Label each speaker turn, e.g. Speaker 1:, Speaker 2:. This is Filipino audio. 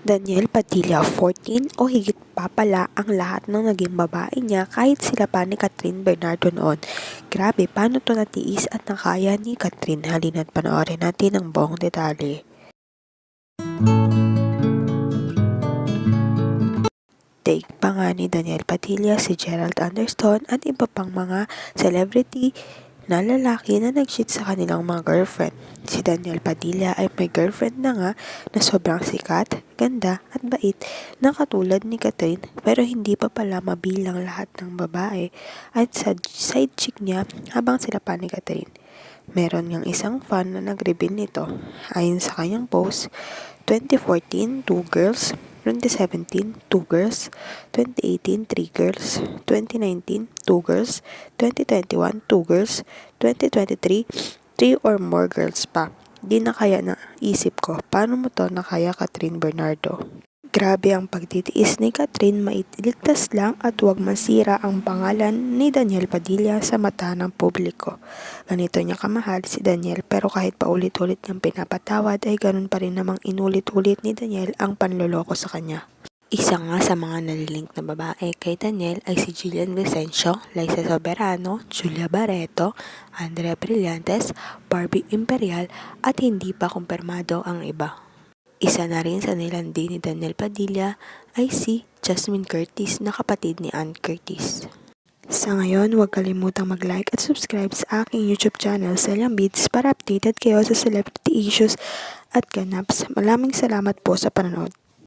Speaker 1: Daniel Padilla 14 o higit pa pala ang lahat ng naging babae niya kahit sila pa ni Catherine Bernardo noon. Grabe, paano to natiis at nakaya ni Catherine? Halina't panoorin natin ang buong detalye. Take pa nga ni Daniel Padilla, si Gerald Anderson at iba pang mga celebrity na lalaki na nag-cheat sa kanilang mga girlfriend. Si Daniel Padilla ay may girlfriend na nga na sobrang sikat, ganda at bait na katulad ni Catherine pero hindi pa pala mabilang lahat ng babae at sa side chick niya habang sila pa ni Catherine. Meron niyang isang fan na nag-reveal nito. Ayon sa kanyang post, 2014, two girls, 2017, two girls, 2018, three girls, 2019, two girls, 2021, two girls, 2023, three or more girls pa. Di na kaya na isip ko, paano mo to nakaya Catherine Bernardo? Grabe ang pagtitiis ni Catherine, maitiligtas lang at huwag masira ang pangalan ni Daniel Padilla sa mata ng publiko. Ganito niya kamahal si Daniel pero kahit paulit-ulit niyang pinapatawad ay ganun pa rin namang inulit-ulit ni Daniel ang panloloko sa kanya. Isa nga sa mga nalilink na babae kay Daniel ay si Jillian Vicencio, Liza Soberano, Julia Barreto, Andrea Brillantes, Barbie Imperial at hindi pa kumpirmado ang iba. Isa na rin sa nilandi ni Daniel Padilla ay si Jasmine Curtis na kapatid ni Ann Curtis. Sa ngayon, huwag kalimutang mag-like at subscribe sa aking YouTube channel, Celian Beats, para updated kayo sa celebrity issues at ganaps. Maraming salamat po sa panonood.